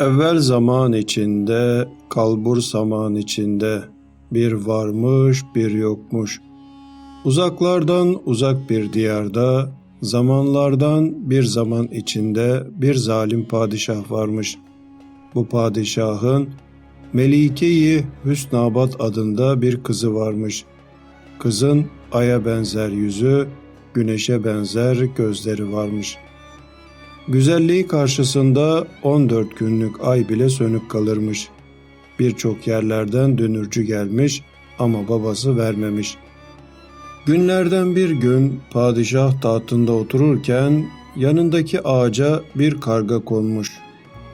Evvel zaman içinde, kalbur zaman içinde, bir varmış bir yokmuş. Uzaklardan uzak bir diyarda, zamanlardan bir zaman içinde bir zalim padişah varmış. Bu padişahın Melike-i Hüsnabat adında bir kızı varmış. Kızın aya benzer yüzü, güneşe benzer gözleri varmış.'' Güzelliği karşısında 14 günlük ay bile sönük kalırmış. Birçok yerlerden dönürcü gelmiş ama babası vermemiş. Günlerden bir gün padişah tahtında otururken yanındaki ağaca bir karga konmuş.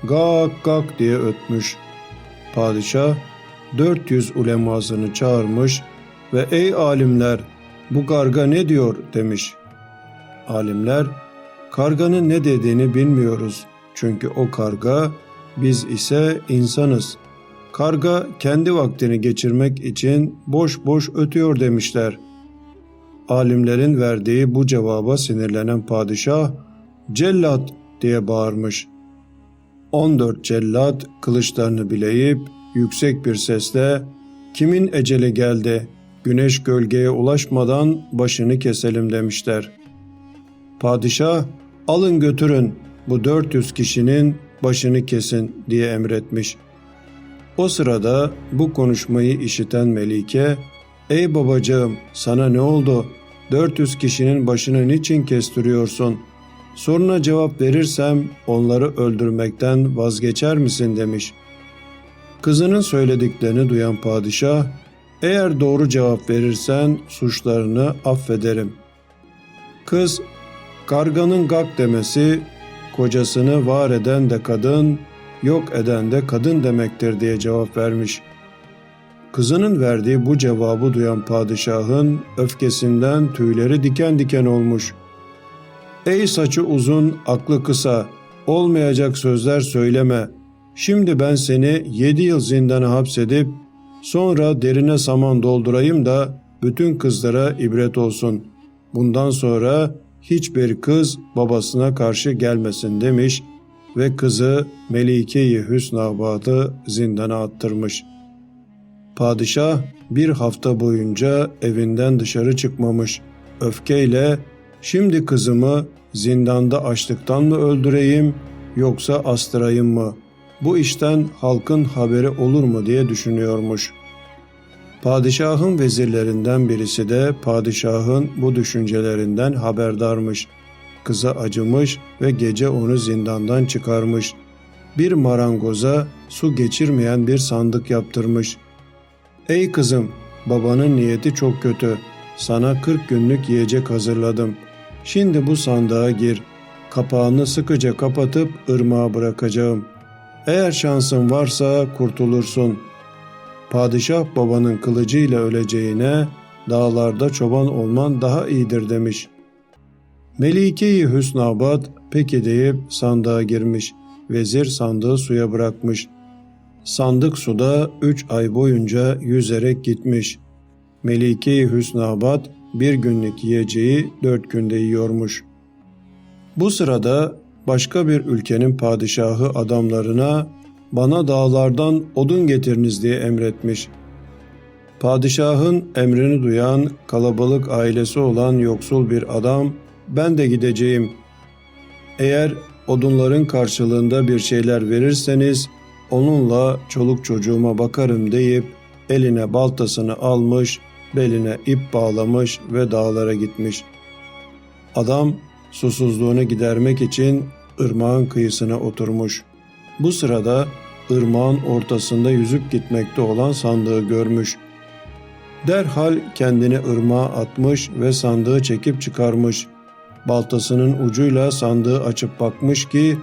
Gak gak diye ötmüş. Padişah 400 ulemasını çağırmış ve ey alimler bu karga ne diyor demiş. Alimler Karganın ne dediğini bilmiyoruz. Çünkü o karga, biz ise insanız. Karga kendi vaktini geçirmek için boş boş ötüyor demişler. Alimlerin verdiği bu cevaba sinirlenen padişah, cellat diye bağırmış. 14 cellat kılıçlarını bileyip yüksek bir sesle kimin eceli geldi güneş gölgeye ulaşmadan başını keselim demişler. Padişah alın götürün bu 400 kişinin başını kesin diye emretmiş. O sırada bu konuşmayı işiten Melike, ''Ey babacığım sana ne oldu? 400 kişinin başını niçin kestiriyorsun? Soruna cevap verirsem onları öldürmekten vazgeçer misin?'' demiş. Kızının söylediklerini duyan padişah, ''Eğer doğru cevap verirsen suçlarını affederim.'' Kız Karganın gak demesi kocasını var eden de kadın, yok eden de kadın demektir diye cevap vermiş. Kızının verdiği bu cevabı duyan padişahın öfkesinden tüyleri diken diken olmuş. Ey saçı uzun, aklı kısa, olmayacak sözler söyleme. Şimdi ben seni yedi yıl zindana hapsedip sonra derine saman doldurayım da bütün kızlara ibret olsun. Bundan sonra hiçbir kız babasına karşı gelmesin demiş ve kızı Melike-i Hüsnabad'ı zindana attırmış. Padişah bir hafta boyunca evinden dışarı çıkmamış. Öfkeyle şimdi kızımı zindanda açlıktan mı öldüreyim yoksa astırayım mı? Bu işten halkın haberi olur mu diye düşünüyormuş.'' Padişahın vezirlerinden birisi de padişahın bu düşüncelerinden haberdarmış. Kıza acımış ve gece onu zindandan çıkarmış. Bir marangoza su geçirmeyen bir sandık yaptırmış. Ey kızım, babanın niyeti çok kötü. Sana 40 günlük yiyecek hazırladım. Şimdi bu sandığa gir. Kapağını sıkıca kapatıp ırmağa bırakacağım. Eğer şansın varsa kurtulursun.'' Padişah babanın kılıcıyla öleceğine dağlarda çoban olman daha iyidir demiş. Melike-i Hüsnabad peki deyip sandığa girmiş. Vezir sandığı suya bırakmış. Sandık suda üç ay boyunca yüzerek gitmiş. Melike-i Hüsnabad bir günlük yiyeceği dört günde yiyormuş. Bu sırada başka bir ülkenin padişahı adamlarına bana dağlardan odun getiriniz diye emretmiş. Padişahın emrini duyan kalabalık ailesi olan yoksul bir adam ben de gideceğim. Eğer odunların karşılığında bir şeyler verirseniz onunla çoluk çocuğuma bakarım deyip eline baltasını almış, beline ip bağlamış ve dağlara gitmiş. Adam susuzluğunu gidermek için ırmağın kıyısına oturmuş. Bu sırada ırmağın ortasında yüzüp gitmekte olan sandığı görmüş. Derhal kendini ırmağa atmış ve sandığı çekip çıkarmış. Baltasının ucuyla sandığı açıp bakmış ki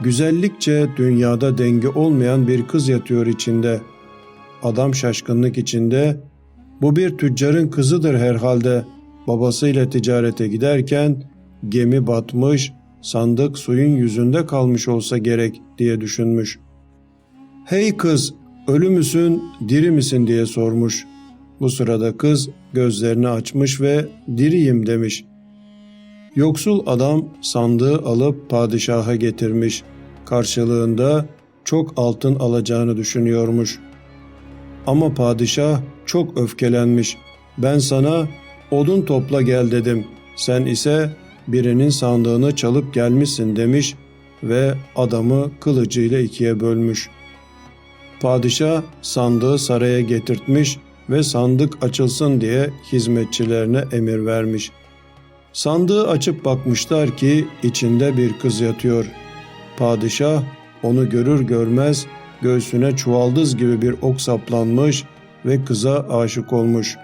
güzellikçe dünyada denge olmayan bir kız yatıyor içinde. Adam şaşkınlık içinde bu bir tüccarın kızıdır herhalde. Babasıyla ticarete giderken gemi batmış, sandık suyun yüzünde kalmış olsa gerek diye düşünmüş.'' ''Hey kız, ölü müsün, diri misin?'' diye sormuş. Bu sırada kız gözlerini açmış ve diriyim demiş. Yoksul adam sandığı alıp padişaha getirmiş. Karşılığında çok altın alacağını düşünüyormuş. Ama padişah çok öfkelenmiş. Ben sana odun topla gel dedim. Sen ise birinin sandığını çalıp gelmişsin demiş ve adamı kılıcıyla ikiye bölmüş. Padişah sandığı saraya getirtmiş ve sandık açılsın diye hizmetçilerine emir vermiş. Sandığı açıp bakmışlar ki içinde bir kız yatıyor. Padişah onu görür görmez göğsüne çuvaldız gibi bir ok saplanmış ve kıza aşık olmuş.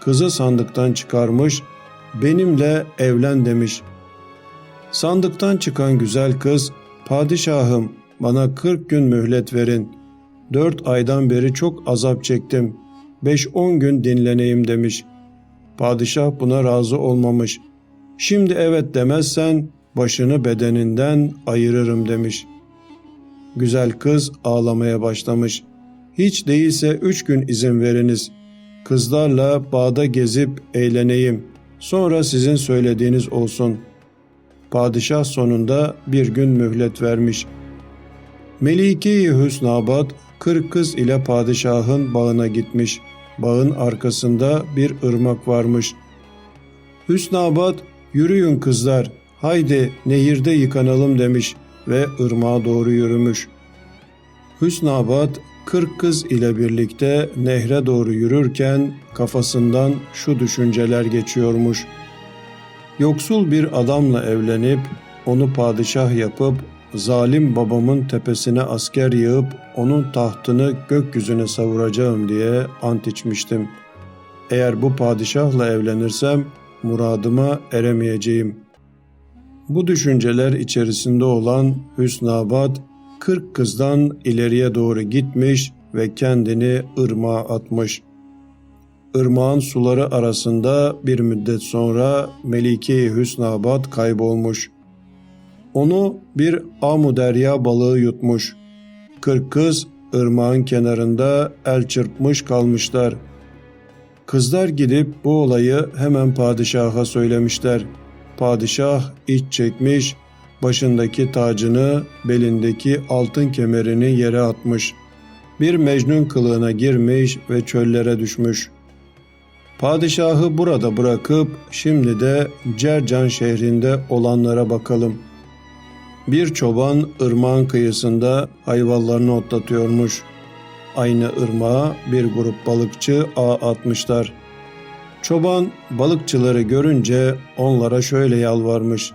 Kızı sandıktan çıkarmış, benimle evlen demiş. Sandıktan çıkan güzel kız, padişahım bana kırk gün mühlet verin. Dört aydan beri çok azap çektim. Beş on gün dinleneyim demiş. Padişah buna razı olmamış. Şimdi evet demezsen başını bedeninden ayırırım demiş. Güzel kız ağlamaya başlamış. Hiç değilse üç gün izin veriniz. Kızlarla bağda gezip eğleneyim. Sonra sizin söylediğiniz olsun. Padişah sonunda bir gün mühlet vermiş. Melike-i Hüsnabat kırk kız ile padişahın bağına gitmiş. Bağın arkasında bir ırmak varmış. Hüsnabat yürüyün kızlar haydi nehirde yıkanalım demiş ve ırmağa doğru yürümüş. Hüsnabat kırk kız ile birlikte nehre doğru yürürken kafasından şu düşünceler geçiyormuş. Yoksul bir adamla evlenip onu padişah yapıp zalim babamın tepesine asker yığıp onun tahtını gökyüzüne savuracağım diye ant içmiştim. Eğer bu padişahla evlenirsem muradıma eremeyeceğim. Bu düşünceler içerisinde olan Hüsnabat, kırk kızdan ileriye doğru gitmiş ve kendini ırmağa atmış. Irmağın suları arasında bir müddet sonra Melike-i Hüsnabat kaybolmuş. Onu bir amuderya balığı yutmuş. Kırk kız ırmağın kenarında el çırpmış kalmışlar. Kızlar gidip bu olayı hemen padişaha söylemişler. Padişah iç çekmiş, başındaki tacını, belindeki altın kemerini yere atmış. Bir mecnun kılığına girmiş ve çöllere düşmüş. Padişahı burada bırakıp şimdi de Cercan şehrinde olanlara bakalım. Bir çoban ırmağın kıyısında hayvanlarını otlatıyormuş. Aynı ırmağa bir grup balıkçı ağ atmışlar. Çoban balıkçıları görünce onlara şöyle yalvarmış.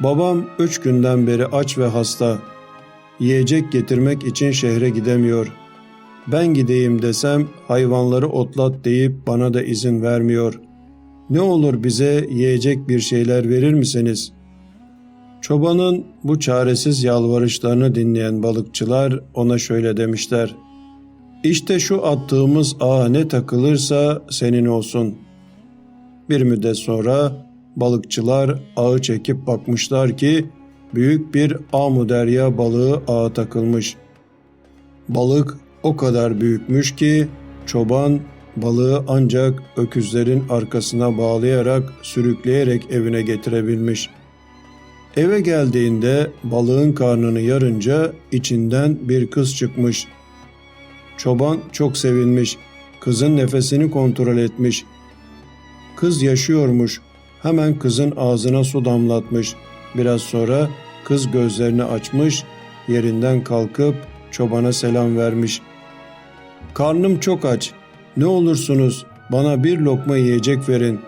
Babam üç günden beri aç ve hasta. Yiyecek getirmek için şehre gidemiyor. Ben gideyim desem hayvanları otlat deyip bana da izin vermiyor. Ne olur bize yiyecek bir şeyler verir misiniz? Çobanın bu çaresiz yalvarışlarını dinleyen balıkçılar ona şöyle demişler. İşte şu attığımız ağa ne takılırsa senin olsun. Bir müddet sonra balıkçılar ağı çekip bakmışlar ki büyük bir amuderya balığı ağa takılmış. Balık o kadar büyükmüş ki çoban balığı ancak öküzlerin arkasına bağlayarak sürükleyerek evine getirebilmiş. Eve geldiğinde balığın karnını yarınca içinden bir kız çıkmış.'' Çoban çok sevinmiş. Kızın nefesini kontrol etmiş. Kız yaşıyormuş. Hemen kızın ağzına su damlatmış. Biraz sonra kız gözlerini açmış, yerinden kalkıp çobana selam vermiş. Karnım çok aç. Ne olursunuz bana bir lokma yiyecek verin.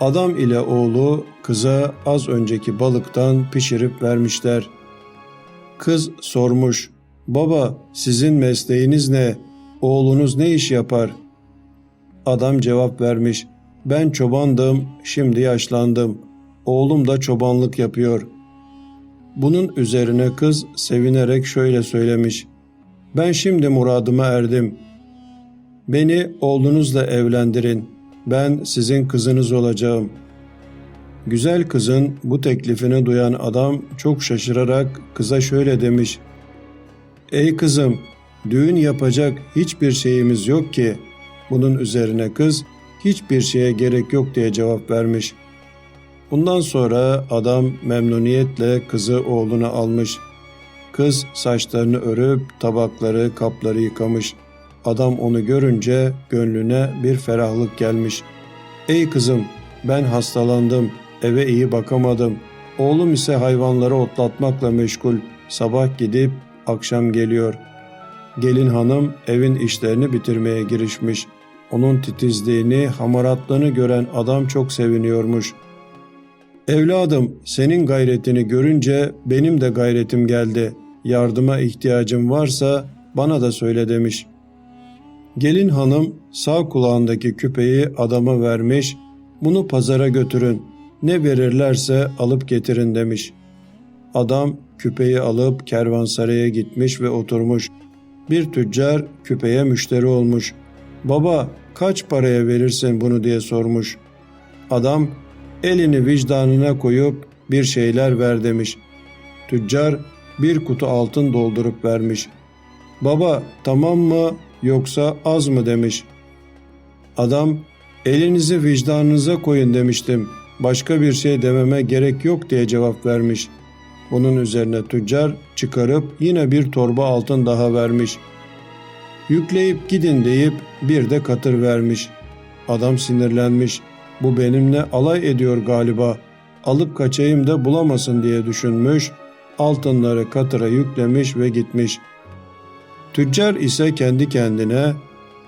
Adam ile oğlu kıza az önceki balıktan pişirip vermişler. Kız sormuş. Baba sizin mesleğiniz ne? Oğlunuz ne iş yapar? Adam cevap vermiş. Ben çobandım, şimdi yaşlandım. Oğlum da çobanlık yapıyor. Bunun üzerine kız sevinerek şöyle söylemiş. Ben şimdi muradıma erdim. Beni oğlunuzla evlendirin. Ben sizin kızınız olacağım. Güzel kızın bu teklifini duyan adam çok şaşırarak kıza şöyle demiş. Ey kızım, düğün yapacak hiçbir şeyimiz yok ki. Bunun üzerine kız, hiçbir şeye gerek yok diye cevap vermiş. Bundan sonra adam memnuniyetle kızı oğluna almış. Kız saçlarını örüp tabakları, kapları yıkamış. Adam onu görünce gönlüne bir ferahlık gelmiş. Ey kızım, ben hastalandım, eve iyi bakamadım. Oğlum ise hayvanları otlatmakla meşgul. Sabah gidip akşam geliyor. Gelin hanım evin işlerini bitirmeye girişmiş. Onun titizliğini, hamaratlığını gören adam çok seviniyormuş. Evladım, senin gayretini görünce benim de gayretim geldi. Yardıma ihtiyacım varsa bana da söyle demiş. Gelin hanım sağ kulağındaki küpeyi adama vermiş. Bunu pazara götürün. Ne verirlerse alıp getirin demiş. Adam küpeyi alıp kervansaraya gitmiş ve oturmuş. Bir tüccar küpeye müşteri olmuş. Baba kaç paraya verirsin bunu diye sormuş. Adam elini vicdanına koyup bir şeyler ver demiş. Tüccar bir kutu altın doldurup vermiş. Baba tamam mı yoksa az mı demiş. Adam elinizi vicdanınıza koyun demiştim. Başka bir şey dememe gerek yok diye cevap vermiş. Bunun üzerine tüccar çıkarıp yine bir torba altın daha vermiş. Yükleyip gidin deyip bir de katır vermiş. Adam sinirlenmiş. Bu benimle alay ediyor galiba. Alıp kaçayım da bulamasın diye düşünmüş. Altınları katıra yüklemiş ve gitmiş. Tüccar ise kendi kendine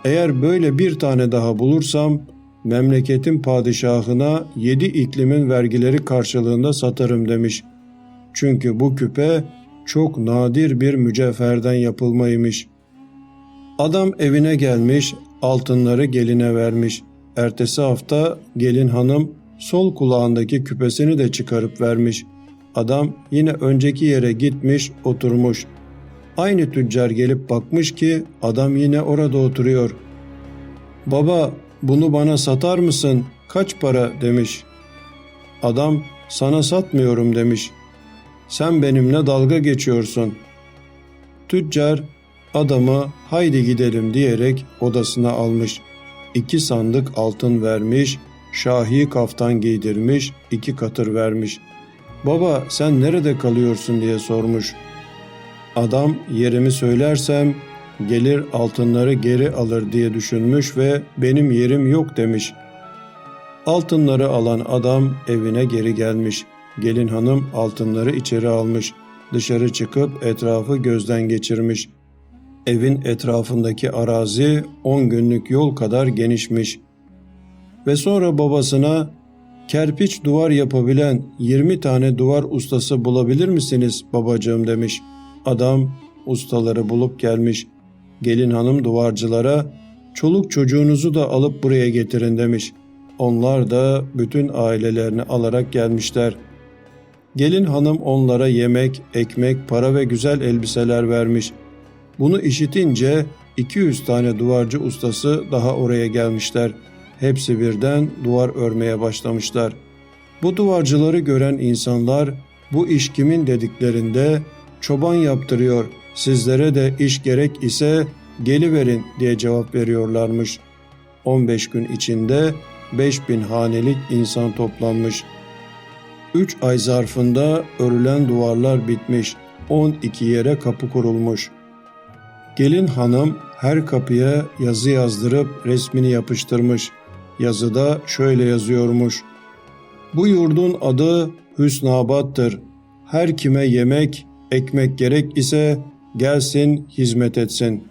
eğer böyle bir tane daha bulursam memleketin padişahına yedi iklimin vergileri karşılığında satarım demiş. Çünkü bu küpe çok nadir bir mücevherden yapılmaymış. Adam evine gelmiş, altınları geline vermiş. Ertesi hafta gelin hanım sol kulağındaki küpesini de çıkarıp vermiş. Adam yine önceki yere gitmiş, oturmuş. Aynı tüccar gelip bakmış ki adam yine orada oturuyor. Baba bunu bana satar mısın? Kaç para demiş. Adam sana satmıyorum demiş. Sen benimle dalga geçiyorsun. Tüccar adamı haydi gidelim diyerek odasına almış. İki sandık altın vermiş, şahi kaftan giydirmiş, iki katır vermiş. Baba sen nerede kalıyorsun diye sormuş. Adam yerimi söylersem gelir altınları geri alır diye düşünmüş ve benim yerim yok demiş. Altınları alan adam evine geri gelmiş. Gelin hanım altınları içeri almış. Dışarı çıkıp etrafı gözden geçirmiş. Evin etrafındaki arazi 10 günlük yol kadar genişmiş. Ve sonra babasına kerpiç duvar yapabilen 20 tane duvar ustası bulabilir misiniz babacığım demiş. Adam ustaları bulup gelmiş. Gelin hanım duvarcılara çoluk çocuğunuzu da alıp buraya getirin demiş. Onlar da bütün ailelerini alarak gelmişler. Gelin hanım onlara yemek, ekmek, para ve güzel elbiseler vermiş. Bunu işitince 200 tane duvarcı ustası daha oraya gelmişler. Hepsi birden duvar örmeye başlamışlar. Bu duvarcıları gören insanlar bu iş kimin dediklerinde çoban yaptırıyor, sizlere de iş gerek ise geliverin diye cevap veriyorlarmış. 15 gün içinde 5000 hanelik insan toplanmış. 3 ay zarfında örülen duvarlar bitmiş, 12 yere kapı kurulmuş. Gelin hanım her kapıya yazı yazdırıp resmini yapıştırmış. Yazıda şöyle yazıyormuş. Bu yurdun adı Hüsnabat'tır. Her kime yemek, ekmek gerek ise gelsin hizmet etsin.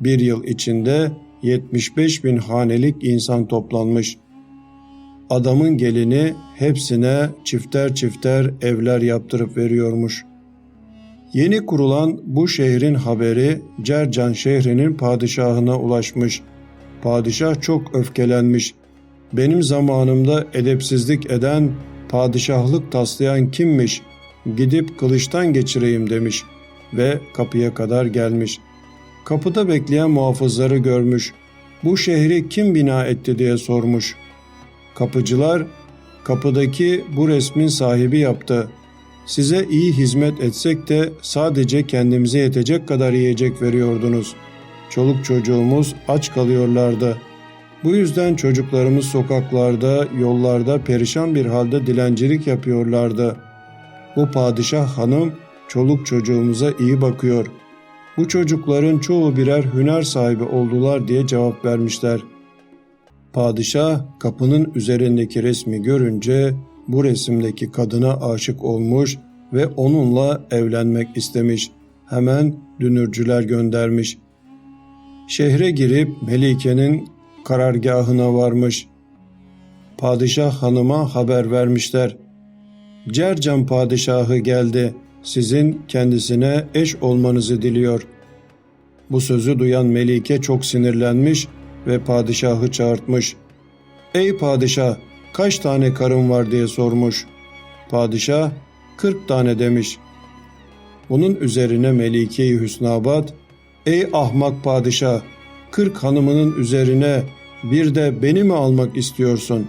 Bir yıl içinde 75 bin hanelik insan toplanmış. Adamın gelini hepsine çifter çifter evler yaptırıp veriyormuş. Yeni kurulan bu şehrin haberi Cercan şehrinin padişahına ulaşmış. Padişah çok öfkelenmiş. Benim zamanımda edepsizlik eden, padişahlık taslayan kimmiş? Gidip kılıçtan geçireyim demiş ve kapıya kadar gelmiş. Kapıda bekleyen muhafızları görmüş. Bu şehri kim bina etti diye sormuş. Kapıcılar, kapıdaki bu resmin sahibi yaptı. Size iyi hizmet etsek de sadece kendimize yetecek kadar yiyecek veriyordunuz. Çoluk çocuğumuz aç kalıyorlardı. Bu yüzden çocuklarımız sokaklarda, yollarda perişan bir halde dilencilik yapıyorlardı. Bu padişah hanım çoluk çocuğumuza iyi bakıyor. Bu çocukların çoğu birer hüner sahibi oldular diye cevap vermişler. Padişah kapının üzerindeki resmi görünce bu resimdeki kadına aşık olmuş ve onunla evlenmek istemiş. Hemen dünürcüler göndermiş. Şehre girip Melike'nin karargahına varmış. Padişah hanıma haber vermişler. Cercan padişahı geldi. Sizin kendisine eş olmanızı diliyor. Bu sözü duyan Melike çok sinirlenmiş ve padişahı çağırtmış. Ey padişah kaç tane karın var diye sormuş. Padişah kırk tane demiş. Bunun üzerine Melike-i Hüsnabat, Ey ahmak padişah, kırk hanımının üzerine bir de beni mi almak istiyorsun?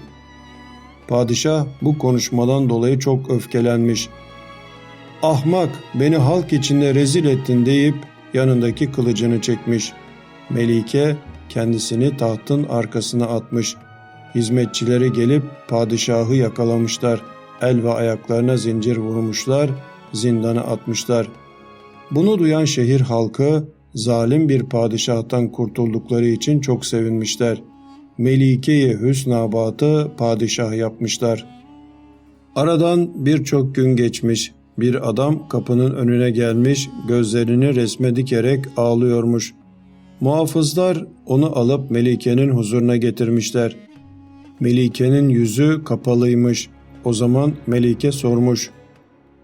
Padişah bu konuşmadan dolayı çok öfkelenmiş. Ahmak beni halk içinde rezil ettin deyip yanındaki kılıcını çekmiş. Melike kendisini tahtın arkasına atmış. Hizmetçileri gelip padişahı yakalamışlar. El ve ayaklarına zincir vurmuşlar, zindana atmışlar. Bunu duyan şehir halkı zalim bir padişahtan kurtuldukları için çok sevinmişler. Melike-i Hüsnabat'ı padişah yapmışlar. Aradan birçok gün geçmiş. Bir adam kapının önüne gelmiş, gözlerini resme dikerek ağlıyormuş. Muhafızlar onu alıp Melike'nin huzuruna getirmişler. Melike'nin yüzü kapalıymış. O zaman Melike sormuş.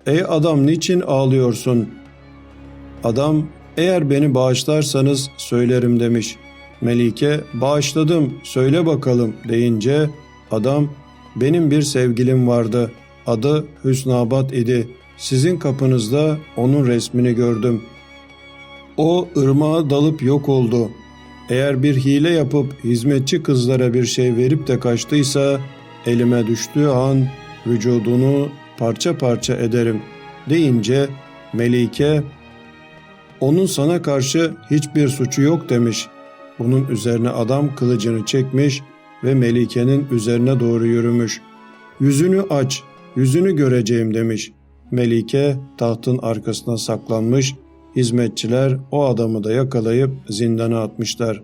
Ey adam niçin ağlıyorsun? Adam eğer beni bağışlarsanız söylerim demiş. Melike bağışladım söyle bakalım deyince adam benim bir sevgilim vardı. Adı Hüsnabat idi. Sizin kapınızda onun resmini gördüm. O ırmağa dalıp yok oldu. Eğer bir hile yapıp hizmetçi kızlara bir şey verip de kaçtıysa elime düştüğü an vücudunu parça parça ederim deyince Melike onun sana karşı hiçbir suçu yok demiş. Bunun üzerine adam kılıcını çekmiş ve Melike'nin üzerine doğru yürümüş. Yüzünü aç, yüzünü göreceğim demiş. Melike tahtın arkasına saklanmış, hizmetçiler o adamı da yakalayıp zindana atmışlar.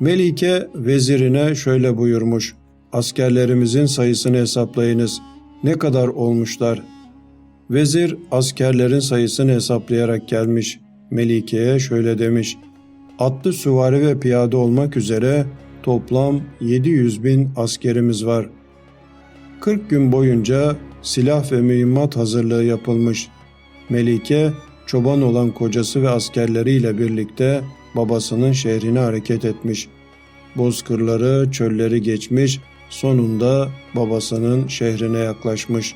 Melike vezirine şöyle buyurmuş. Askerlerimizin sayısını hesaplayınız. Ne kadar olmuşlar? Vezir askerlerin sayısını hesaplayarak gelmiş. Melike'ye şöyle demiş. Atlı süvari ve piyade olmak üzere toplam 700 bin askerimiz var. 40 gün boyunca silah ve mühimmat hazırlığı yapılmış. Melike, çoban olan kocası ve askerleriyle birlikte babasının şehrine hareket etmiş. Bozkırları, çölleri geçmiş, sonunda babasının şehrine yaklaşmış.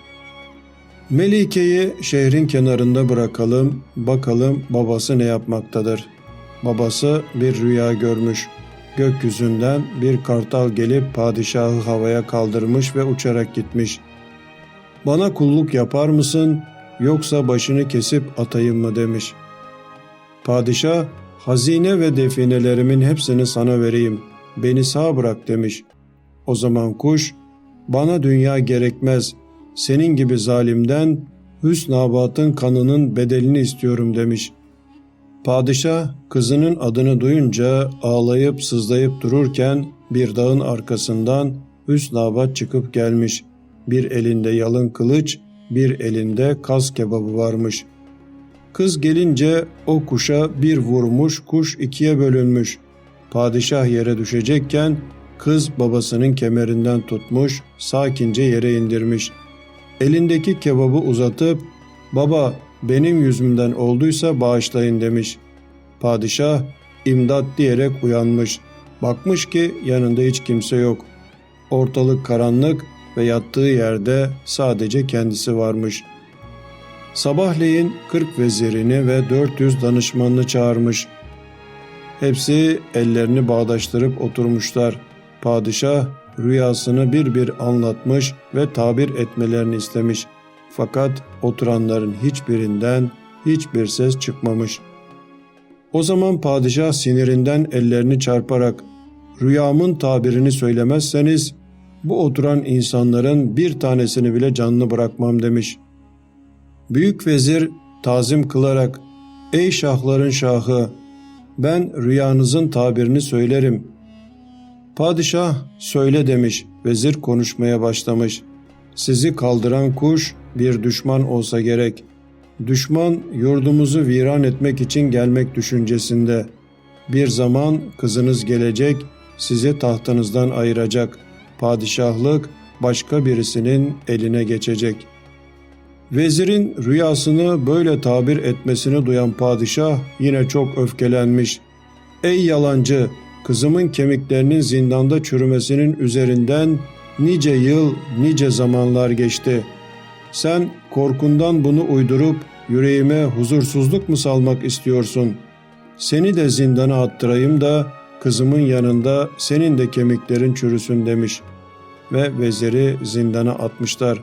Melike'yi şehrin kenarında bırakalım, bakalım babası ne yapmaktadır. Babası bir rüya görmüş. Gökyüzünden bir kartal gelip padişahı havaya kaldırmış ve uçarak gitmiş. Bana kulluk yapar mısın yoksa başını kesip atayım mı demiş. Padişah hazine ve definelerimin hepsini sana vereyim. Beni sağ bırak demiş. O zaman kuş bana dünya gerekmez. Senin gibi zalimden Hüsnabat'ın kanının bedelini istiyorum demiş.'' Padişah kızının adını duyunca ağlayıp sızlayıp dururken bir dağın arkasından Hüsnabat çıkıp gelmiş. Bir elinde yalın kılıç, bir elinde kaz kebabı varmış. Kız gelince o kuşa bir vurmuş, kuş ikiye bölünmüş. Padişah yere düşecekken kız babasının kemerinden tutmuş, sakince yere indirmiş. Elindeki kebabı uzatıp "Baba, benim yüzümden olduysa bağışlayın demiş. Padişah imdat diyerek uyanmış. Bakmış ki yanında hiç kimse yok. Ortalık karanlık ve yattığı yerde sadece kendisi varmış. Sabahleyin 40 vezirini ve 400 danışmanını çağırmış. Hepsi ellerini bağdaştırıp oturmuşlar. Padişah rüyasını bir bir anlatmış ve tabir etmelerini istemiş. Fakat oturanların hiçbirinden hiçbir ses çıkmamış. O zaman padişah sinirinden ellerini çarparak rüyamın tabirini söylemezseniz bu oturan insanların bir tanesini bile canlı bırakmam demiş. Büyük vezir tazim kılarak ''Ey şahların şahı, ben rüyanızın tabirini söylerim.'' Padişah söyle demiş, vezir konuşmaya başlamış. Sizi kaldıran kuş bir düşman olsa gerek. Düşman yurdumuzu viran etmek için gelmek düşüncesinde. Bir zaman kızınız gelecek, sizi tahtınızdan ayıracak. Padişahlık başka birisinin eline geçecek. Vezirin rüyasını böyle tabir etmesini duyan padişah yine çok öfkelenmiş. Ey yalancı! Kızımın kemiklerinin zindanda çürümesinin üzerinden nice yıl, nice zamanlar geçti. Sen korkundan bunu uydurup yüreğime huzursuzluk mu salmak istiyorsun? Seni de zindana attırayım da kızımın yanında senin de kemiklerin çürüsün demiş ve veziri zindana atmışlar.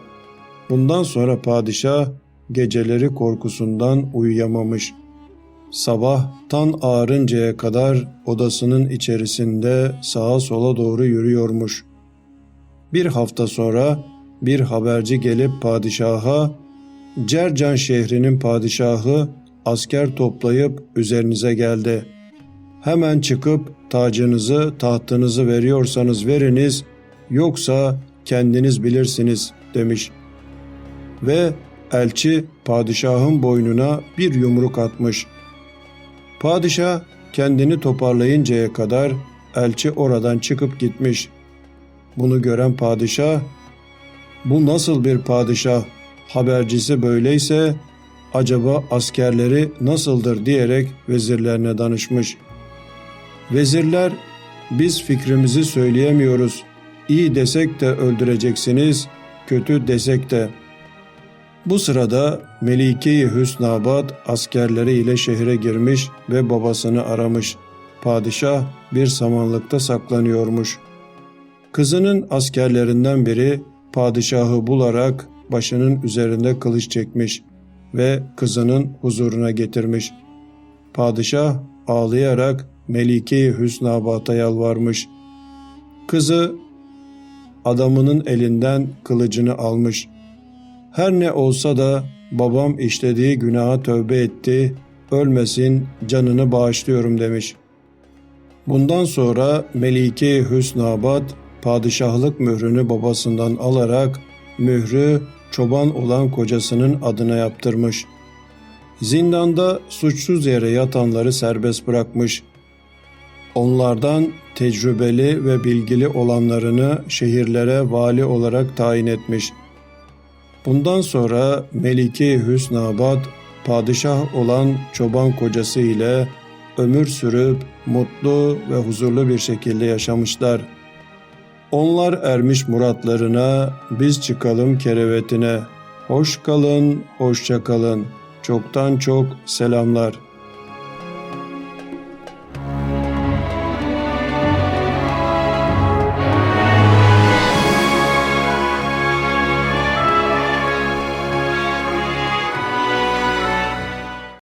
Bundan sonra padişah geceleri korkusundan uyuyamamış. Sabah tan ağarıncaya kadar odasının içerisinde sağa sola doğru yürüyormuş. Bir hafta sonra bir haberci gelip padişaha Cercan şehrinin padişahı asker toplayıp üzerinize geldi. Hemen çıkıp tacınızı, tahtınızı veriyorsanız veriniz, yoksa kendiniz bilirsiniz demiş. Ve elçi padişahın boynuna bir yumruk atmış. Padişah kendini toparlayıncaya kadar elçi oradan çıkıp gitmiş. Bunu gören padişah, bu nasıl bir padişah, habercisi böyleyse acaba askerleri nasıldır diyerek vezirlerine danışmış. Vezirler biz fikrimizi söyleyemiyoruz. İyi desek de öldüreceksiniz, kötü desek de. Bu sırada Melike-i Hüsnabad askerleriyle şehre girmiş ve babasını aramış. Padişah bir samanlıkta saklanıyormuş. Kızının askerlerinden biri padişahı bularak başının üzerinde kılıç çekmiş ve kızının huzuruna getirmiş. Padişah ağlayarak Melike-i Hüsnabad'a yalvarmış. Kızı adamının elinden kılıcını almış. Her ne olsa da babam işlediği günaha tövbe etti, ölmesin canını bağışlıyorum demiş. Bundan sonra Melike Hüsnabad padişahlık mührünü babasından alarak mührü çoban olan kocasının adına yaptırmış. Zindanda suçsuz yere yatanları serbest bırakmış. Onlardan tecrübeli ve bilgili olanlarını şehirlere vali olarak tayin etmiş. Bundan sonra Melike Hüsnabad padişah olan çoban kocası ile ömür sürüp mutlu ve huzurlu bir şekilde yaşamışlar. Onlar ermiş muratlarına, biz çıkalım kerevetine. Hoş kalın, hoşça kalın. Çoktan çok selamlar.''